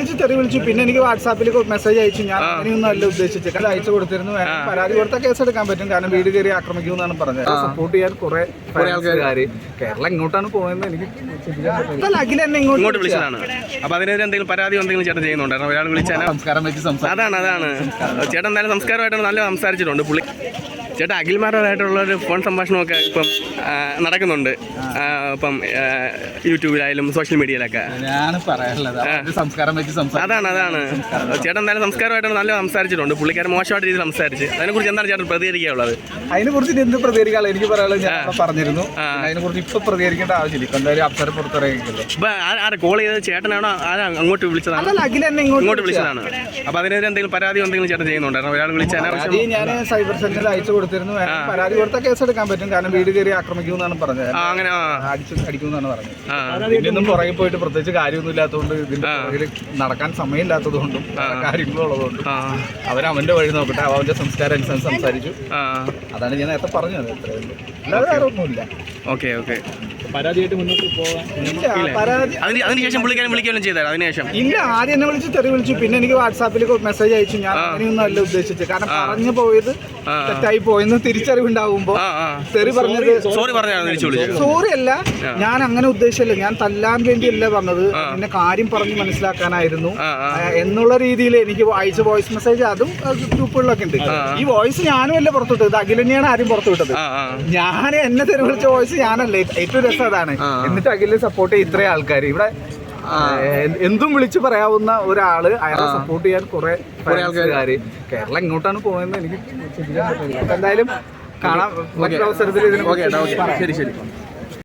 വിളിച്ച് തെറി വിളിച്ചു. പിന്നെ എനിക്ക് വാട്സാപ്പിൽ മെസ്സേജ് അയച്ചു. ഞാൻ അങ്ങനെയൊന്നും അല്ല ഉദ്ദേശിച്ചിട്ട് അത് അയച്ചു കൊടുത്തിരുന്നു. പരാതി കൊടുത്താൽ കേസ് എടുക്കാൻ പറ്റും. കാരണം വീട് കയറി ആക്രമിക്കും എന്നാണ് പറഞ്ഞത്. സപ്പോർട്ട് ചെയ്യാൻ കുറെ ആൾക്കാർ കേരളം ഇങ്ങോട്ടാണ് പോകുന്നത് എനിക്ക് അഖിൽ എന്നെ ഇങ്ങോട്ട് ഇങ്ങോട്ട് വിളിച്ചതാണ്. അപ്പൊ അതിനെതിരെ എന്തെങ്കിലും പരാതി എന്തെങ്കിലും ചേട്ടൻ ചെയ്യുന്നുണ്ടായിരുന്നു ഒരാൾ വിളിച്ചാൽ സംസ്കാരം വെച്ച് അതാണ് അതാണ്. ചേട്ടൻ എന്തായാലും സംസ്കാരമായിട്ടാണ് നല്ല സംസാരിച്ചിട്ടുണ്ട്. പുള്ളി ചേട്ടാ അഖിൽമാരോടായിട്ടുള്ള ഒരു ഫോൺ സംഭാഷണമൊക്കെ ഇപ്പം നടക്കുന്നുണ്ട്. ഇപ്പം യൂട്യൂബിലായാലും സോഷ്യൽ മീഡിയയിലൊക്കെ. സംസ്കാരം അതാണ് അതാണ്. ചേട്ടൻ എന്തായാലും സംസ്കാരമായിട്ട് നല്ല സംസാരിച്ചിട്ടുണ്ട്. പുള്ളിക്കാരൻ മോശമായിട്ട് രീതിയിൽ സംസാരിച്ച്. അതിനെക്കുറിച്ച് എന്താണ് ചേട്ടൻ പ്രതികരിക്കാനുള്ളത്? അതിനെ കുറിച്ച് എന്ത് പ്രതികരിക്കാനുള്ള എനിക്ക് പറയാനുള്ളത് ഞാൻ പറഞ്ഞിരുന്നു. അതിനെ കുറിച്ച് ഇപ്പൊ പ്രതികരിക്കേണ്ട ആവശ്യമില്ല. ഇപ്പൊ എന്തായാലും അപ്സര പുറത്തിറങ്ങിയിട്ടില്ല ഇപ്പൊ ആ- ആരാ കോൾ ചെയ്തത് ചേട്ടനാണോ? ആരാ അങ്ങോട്ട് വിളിച്ചതാണ്? ഇങ്ങോട്ട് വിളിച്ചതാണ്. അപ്പൊ അതിനെതിരെ എന്തെങ്കിലും പരാതി എന്തെങ്കിലും ചേട്ടൻ ചെയ്യുന്നുണ്ടായിരുന്നു ഒരാൾ വിളിച്ചാൽ പരാതി ഞാൻ സൈബർ അയച്ചു കൊടുത്തിരുന്നു പരാതി കൊടുത്താൽ കേസ് എടുക്കാൻ പറ്റും. കാരണം വീട് കയറി ആക്രമിക്കുമെന്നാണ് പറഞ്ഞത്. അങ്ങനെ അടിച്ചു അടിക്കുമെന്നാണ് പറഞ്ഞത്. ഇതിനൊന്നും പുറകെ പോയിട്ട് പ്രത്യേകിച്ച് കാര്യമൊന്നും ഇല്ലാത്തതുകൊണ്ട് ഇതിന്റെ പുറകിൽ നടക്കാൻ സമയമില്ലാത്തത് കൊണ്ടും കാര്യങ്ങളുള്ളതുകൊണ്ടും അവൻ അവന്റെ വഴി നോക്കട്ടെ. അവന്റെ സംസ്കാരം അനുസരിച്ച് സംസാരിച്ചു. അതാണ് ഞാൻ നേരത്തെ പറഞ്ഞത്. അല്ലാതെ വേറെ ഒന്നുമില്ല. Okay okay. പരാതിയായിട്ട് മുന്നോട്ട് പോകാൻ അതിന് അതിനുശേഷം പുള്ളിക്കാരൻ വിളിക്കുകയും ചെയ്തായിരുന്നു അതിനുശേഷം ഇല്ല ആദ്യം എന്നെ വിളിച്ച് തെറി വിളിച്ചു. പിന്നെ എനിക്ക് വാട്സാപ്പിൽ മെസ്സേജ് അയച്ചു. ഞാൻ അങ്ങനെയൊന്നും അല്ല ഉദ്ദേശിച്ചത്. കാരണം പറഞ്ഞു പോയത് തെറ്റായി പോയെന്ന് തിരിച്ചറിവുണ്ടാവുമ്പോ തെറി പറഞ്ഞത് സോറി സോറി അല്ല. ഞാൻ അങ്ങനെ ഉദ്ദേശിച്ചല്ല. ഞാൻ തല്ലാൻ വേണ്ടിയല്ല പറഞ്ഞത്. എന്റെ കാര്യം പറഞ്ഞ് മനസ്സിലാക്കാനായിരുന്നു. എന്നുള്ള രീതിയിൽ എനിക്ക് അയച്ച വോയിസ് മെസ്സേജ് അതും ഗ്രൂപ്പുകളിലൊക്കെ ഉണ്ട്. ഈ വോയിസ് ഞാനും അല്ല പുറത്തുവിട്ടത് അഖിലന്നെയാണ് ആരും ആദ്യം പുറത്തുവിട്ടത് ഞാൻ എന്നെ തെറി വിളിച്ച വോയിസ് ഞാനല്ല. ഏറ്റവും രസം അതാണ്. എന്നിട്ട് അഖിലെ സപ്പോർട്ട് ചെയ്യും ഇത്രയും ആൾക്കാർ ഇവിടെ എന്തും വിളിച്ചു പറയാവുന്ന ഒരാൾ അയാളെ സപ്പോർട്ട് ചെയ്യാൻ കുറെ ആൾക്കാര്. കേരളം ഇങ്ങോട്ടാണ് പോകുന്നത് എനിക്ക് എന്തായാലും കാണാം. മറ്റൊരു അവസരത്തിൽ ഇതിനെ ഓക്കെ ശരി ശരി.